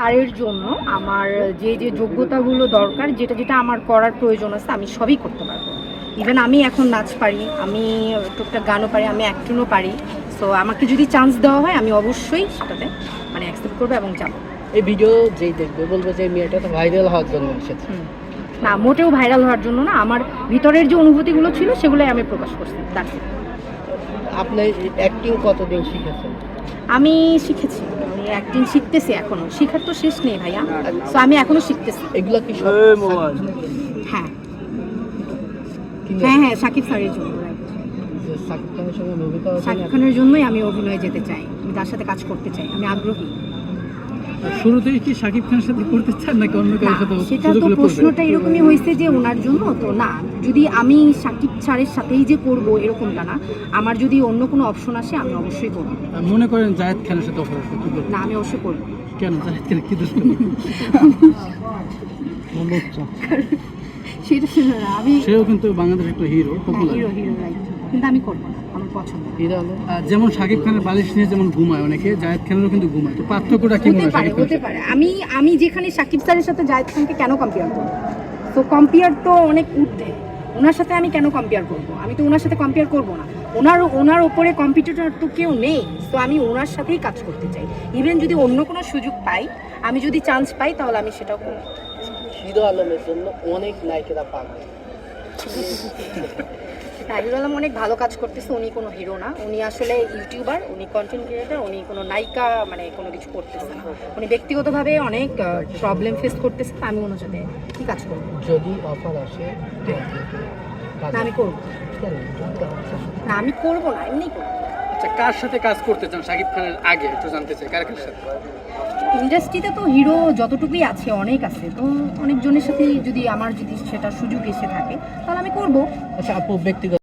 তারের জন্য আমার যে যে যোগ্যতাগুলো দরকার যেটা যেটা আমার করার প্রয়োজন আছে আমি সবই করতে পারব। ইভেন আমি এখন নাচ পারি আমি টুকটাক গানও পারি আমি অ্যাক্টিংও পারি। সো আমাকে যদি চান্স দেওয়া হয় আমি অবশ্যই সেটাতে মানে অ্যাকসেপ্ট করব এবং যাব। এই ভিডিও যেই দেখবে বলব যে মেয়েটা তো ভাইরাল হওয়ার জন্য এসেছে। না মোটেও ভাইরাল হওয়ার জন্য না আমার ভিতরের যে অনুভূতিগুলো ছিল সেগুলোই আমি প্রকাশ করছি তার আপনি অ্যাক্টিং কতদিন শিখেছেন? আমি শিখেছি। অ্যাক্টিং শিখতেছি এখনও। শেখার তো শেষ নেই ভাইয়া। সো আমি এখনও শিখতেছি। এগুলো কি সব? হ্যাঁ। হ্যাঁ হ্যাঁ সাকিব স্যারের জন্য সাকিব খানের জন্যই আমি অভিনয় যেতে চাই। আমি তার সাথে কাজ করতে চাই। আমি আগ্রহী। শুরুতেই কি শাকিব খানের সাথে করতে চান নাকি অন্য না, কারোর সাথে সেটা তো প্রশ্নটা এরকমই হয়েছে যে ওনার জন্য তো না। যদি আমি সাকিব স্যারের সাথেই যে করব এরকমটা না আমার যদি অন্য কোনো অপশন আসে আমি অবশ্যই করব। মনে করেন জায়েদ খানের সাথে অফার আসবে না আমি অবশ্যই করব। কেন? জায়েদ খান কি দোষ? সেটা আমি সেও কিন্তু বাংলাদেশের একটা hero popular hero hero right কিন্তু আমি করব না আমার পছন্দ যেমন শাকিব খানের বালিশ নিয়ে যেমন ঘুমায় অনেকে জায়েদ খানেরও কিন্তু ঘুমায়। তো পার্থক্যটা কি হতে পারে হতে পারে। আমি আমি যেখানে সাকিব স্যারের সাথে জায়েদ খানকে কেন কম্পেয়ার করব? তো কম্পেয়ার তো অনেক ঊর্ধ্বে ওনার সাথে আমি কেন কম্পেয়ার করব? আমি তো ওনার সাথে কম্পেয়ার করব না। ওনার ওনার ওপরে কম্পিটিটর তো কেউ নেই তো আমি ওনার সাথেই কাজ করতে চাই। ইভেন যদি অন্য কোনো সুযোগ পাই আমি যদি চান্স পাই তাহলে আমি সেটাও করব। আলমের জন্য অনেক নায়িকেরা পাবে না হিরো আলম অনেক ভালো কাজ করতেছে উনি কোনো হিরো না। উনি আসলে ইউটিউবার উনি কন্টেন্ট ক্রিয়েটার উনি কোনো নায়িকা মানে কোনো কিছু করতেছে না। উনি ব্যক্তিগতভাবে অনেক প্রবলেম ফেস করতেছে আমি ওনার সাথে কি কাজ করব? যদি অফার আসে না আমি করব। না আমি করব না এমনি করব। আচ্ছা কার সাথে কাজ করতে চান শাকিব খানের আগে? একটু জানতে চাই কার কার সাথে? ইন্ডাস্ট্রিতে তো হিরো যতটুকুই আছে অনেক আছে। তো অনেকজনের সাথে যদি আমার যদি সেটা সুযোগ এসে থাকে তাহলে আমি করব। আচ্ছা আপু ব্যক্তিগত